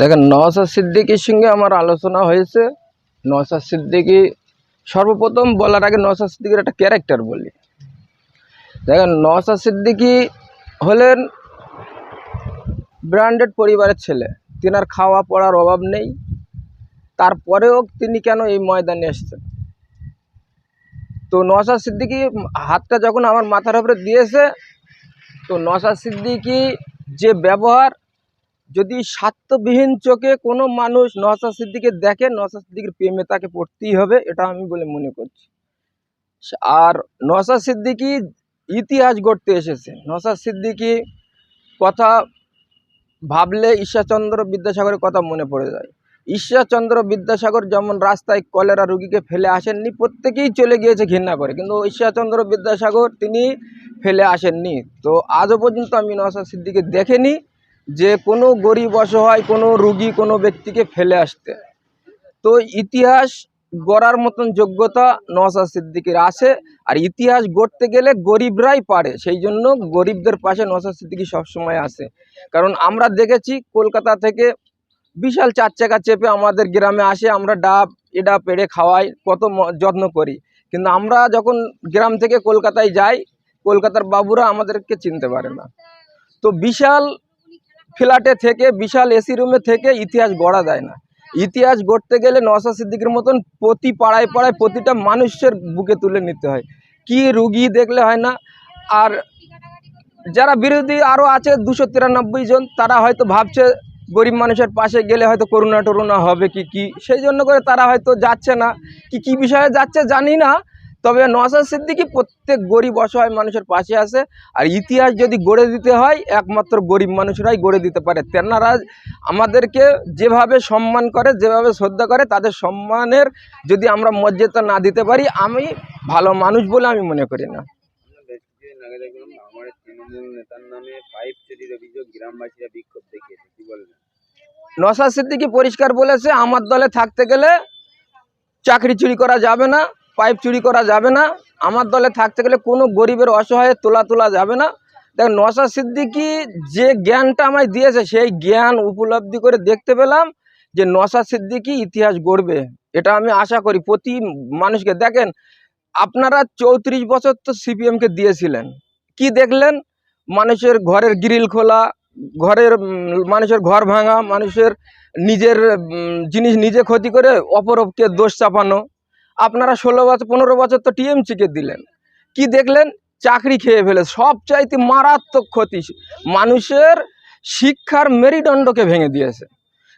দেখেন নওসাদ সিদ্দিকির সঙ্গে আমার আলোচনা হয়েছে। নওসাদ সিদ্দিকি, সর্বপ্রথম বলার আগে নওসাদ সিদ্দিকির একটা ক্যারেক্টার বলি। দেখেন নওসাদ সিদ্দিকি হলেন ব্র্যান্ডেড পরিবারের ছেলে। তিনার খাওয়া পড়ার অভাব নেই। তারপরেও তিনি কেন এই ময়দানে এসছেন? তো নওসাদ সিদ্দিকি হাতটা যখন আমার মাথার উপরে দিয়েছে, তো নওসাদ সিদ্দিকি যে ব্যবহার যদি স্বার্থবিহীন চোখে কোনো মানুষ নওসাদ সিদ্দিকে দেখে নওসাদ সিদ্দিকের প্রেমে তাকে পড়তেই হবে, এটা আমি বলে মনে করছি। আর নওসাদ সিদ্দিকি ইতিহাস গড়তে এসেছে। নওসাদ সিদ্দিকি কথা ভাবলে ঈশ্বরচন্দ্র বিদ্যাসাগরের কথা মনে পড়ে যায়। ঈশ্বরচন্দ্র বিদ্যাসাগর যেমন রাস্তায় কলেরা রুগীকে ফেলে আসেননি, প্রত্যেকেই চলে গিয়েছে ঘৃণা করে। কিন্তু ঈশ্বরচন্দ্র বিদ্যাসাগর তিনি ফেলে আসেননি। তো আজও পর্যন্ত আমি নওসাদ সিদ্দিকে দেখেনি। যে কোনো গরিব অসহায়, কোনো রুগী, কোনো ব্যক্তিকে ফেলে আসতে। তো ইতিহাস গড়ার মতন যোগ্যতা নওসাদ সিদ্দিকির আছে, আর ইতিহাস গড়তে গেলে গরিবরাই পারে। সেই জন্য গরিবদের পাশে নওসাদ সিদ্দিকি সবসময় আছে। কারণ আমরা দেখেছি কলকাতা থেকে বিশাল চার চাকা চেপে আমাদের গ্রামে আসে, আমরা ডাব, এডা, পেড়ে খাওয়াই, কত যত্ন করি। কিন্তু আমরা যখন গ্রাম থেকে কলকাতায় যাই, কলকাতার বাবুরা আমাদেরকে চিনতে পারে না। তো বিশাল ফ্ল্যাটে থেকে, বিশাল এসি রুমে থেকে ইতিহাস গড়া যায় না। ইতিহাস গড়তে গেলে নওসাদ সিদ্দিকের মতন প্রতি পাড়ায় পাড়ায় প্রতিটা মানুষের বুকে তুলে নিতে হয়। কি রুগী দেখলে হয় না? আর যারা বিরোধী আরও আছে, দুশো তিরানব্বই জন, তারা হয়তো ভাবছে গরিব মানুষের পাশে গেলে হয়তো করুণা টরুণা হবে কি কি? সেই জন্য করে তারা হয়তো যাচ্ছে না। কি কি বিষয়ে যাচ্ছে জানি না তবে নওসাদ সিদ্দিকি প্রত্যেক গরিব অসহায় মানুষের পাশে আছে। আর ইতিহাস যদি গড়ে দিতে হয়, একমাত্র গরিব মানুষরাই গড়ে দিতে পারে। তেনারা আমাদেরকে যেভাবে সম্মান করে, যেভাবে শ্রদ্ধা করে, তাদের সম্মানের যদি আমরা মর্যাদা না দিতে পারি, আমি ভালো মানুষ বলে আমি মনে করি না। নসাদ সিদ্দিকি পরিষ্কার বলেছে, আমার দলে থাকতে গেলে চাকরি চুরি করা যাবে না। পাইপ চুরি করা যাবে না। আমার দলে থাকতে গেলে কোনো গরিবের অসহায়ে তোলা তোলা যাবে না। দেখ নসাদ সিদ্দিকি যে জ্ঞানটা আমায় দিয়েছে, সেই জ্ঞান উপলব্ধি করে দেখতে পেলাম যে নসাদ সিদ্দিকি ইতিহাস গড়বে। এটা আমি আশা করি। প্রতি মানুষকে, দেখেন, আপনারা চৌত্রিশ বছর তো সিপিএমকে দিয়েছিলেন। কি দেখলেন? মানুষের ঘরের গ্রিল খোলা, ঘরের মানুষের ঘর ভাঙা, মানুষের নিজের জিনিস নিজে ক্ষতি করে অপরকে দোষ চাপানো। আপনারা ষোলো বছর, পনেরো বছর তো টিএমসিকে দিলেন। কি দেখলেন? চাকরি খেয়ে ফেলে সব চাইতে মারাত্মক ক্ষতি মানুষের শিক্ষার মেরুদণ্ডকে ভেঙে দিয়েছে।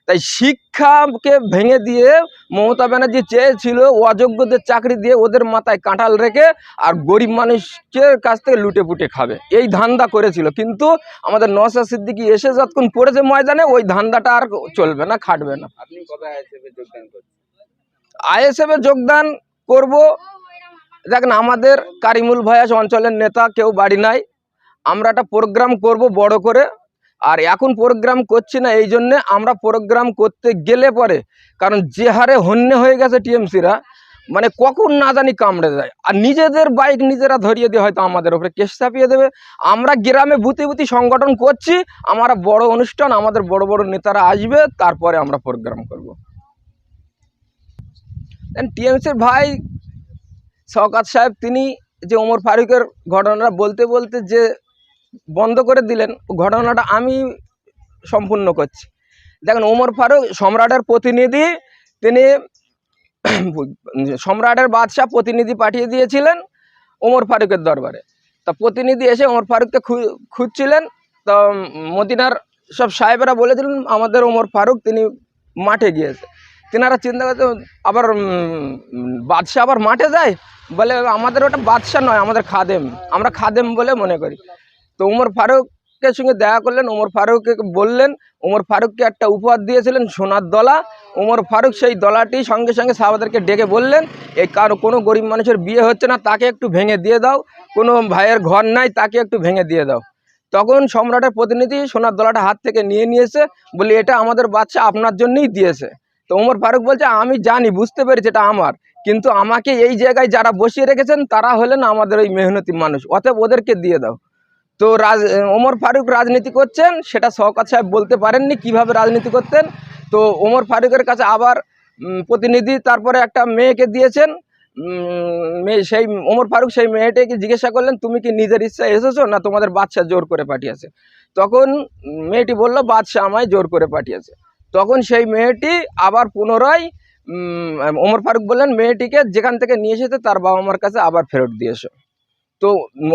তাই শিক্ষাকে ভেঙে দিয়ে মমতা ব্যানার্জি চেয়েছিল অযোগ্যদের চাকরি দিয়ে ওদের মাথায় কাঁঠাল রেখে আর গরিব মানুষের কাছ থেকে লুটে পুটে খাবে। এই ধান্দা করেছিল। কিন্তু আমাদের নসা সিদ্দিকি এসে যতক্ষণ পড়েছে ময়দানে, ওই ধান্দাটা আর চলবে না, খাটবে না। আপনি কবে যোগদান আইএসএফে যোগদান করব। দেখেন আমাদের কারিমুল ভাইয়াস অঞ্চলের নেতা, কেউ বাড়ি নাই। আমরা একটা প্রোগ্রাম করব বড় করে। আর এখন প্রোগ্রাম করছি না, এই জন্যে আমরা প্রোগ্রাম করতে গেলে পরে, কারণ যে হারে হন্যে হয়ে গেছে টিএমসিরা মানে কখন না জানি কামড়ে যায়। আর নিজেদের বাইক নিজেরা ধরিয়ে দিয়ে হয়তো আমাদের ওপরে কেস চাপিয়ে দেবে। আমরা গ্রামে বুতি বুতি সংগঠন করছি, আমরা বড় অনুষ্ঠান, আমাদের বড় বড় নেতারা আসবে, তারপরে আমরা প্রোগ্রাম করব। টিএমসির ভাই শওকাত সাহেব, তিনি যে ওমর ফারুকের ঘটনাটা বলতে বলতে যে বন্ধ করে দিলেন ঘটনাটা আমি সম্পূর্ণ করছি। দেখেন, ওমর ফারুক সম্রাটের প্রতিনিধি, তিনি সম্রাটের বাদশাহ প্রতিনিধি পাঠিয়ে দিয়েছিলেন ওমর ফারুকের দরবারে। তা প্রতিনিধি এসে ওমর ফারুককে খুঁজছিলেন, তো মদিনার সব সাহেবেরা বলেছিলেন আমাদের ওমর ফারুক, তিনি মাঠে গিয়েছে। তেনারা চিন্তা করতে আবার বাদশাহ আবার মাঠে যায়, বলে আমাদের ওটা বাদশাহ নয়, আমাদের খাদেম। আমরা খাদেম বলে মনে করি। তো উমর ফারুকের সঙ্গে দেখা করলেন, উমর ফারুককে বললেন, উমর ফারুককে একটা উপহার দিয়েছিলেন, সোনার দলা। উমর ফারুক সেই দলাটি সঙ্গে সঙ্গে সাহাবাদেরকে ডেকে বললেন, এই কারও কোনো গরিব মানুষের বিয়ে হচ্ছে না, তাকে একটু ভেঙে দিয়ে দাও। কোনো ভাইয়ের ঘর নাই, তাকে একটু ভেঙে দিয়ে দাও। তখন সম্রাটের প্রতিনিধি সোনার দলাটা হাত থেকে নিয়ে নিয়েছে, বলে, এটা আমাদের বাচ্চা আপনার জন্যই দিয়েছে। তো ওমর ফারুক বলছে, আমি জানি, বুঝতে পেরেছি, এটা আমার। কিন্তু আমাকে এই জায়গায় যারা বসিয়ে রেখেছেন, তারা হলেন আমাদের ওই মেহনতি মানুষ। অতএব ওদেরকে দিয়ে দাও। তো রাজ, ওমর ফারুক রাজনীতি করছেন, সেটা শওকাত সাহেব বলতে পারেননি কীভাবে রাজনীতি করতেন। তো ওমর ফারুকের কাছে আবার প্রতিনিধি, তারপরে একটা মেয়েকে দিয়েছেন। মেয়ে, সেই ওমর ফারুক সেই মেয়েটাকে জিজ্ঞাসা করলেন, তুমি কি নিজের ইচ্ছা এসেছ না তোমাদের বাচ্চা জোর করে পাঠিয়েছে? তখন মেয়েটি বলল, বাদশাহ আমায় জোর করে পাঠিয়েছে। তখন সেই মেয়েটি আবার পুনরায় ওমর ফারুক বললেন মেয়েটিকে যেখান থেকে নিয়ে এসেছে তার বাবা মার কাছে আবার ফেরত দিয়ে এসো তো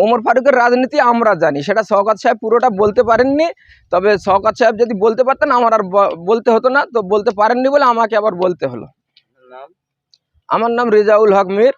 ওমর ফারুকের রাজনীতি আমরা জানি সেটা শওকাত সাহেব পুরোটা বলতে পারেননি তবে শওকাত সাহেব যদি বলতে পারতেন আমার আর বলতে হতো না তো বলতে পারেননি বলে আমাকে আবার বলতে হলো। আমার নাম রেজাউল হক মীর।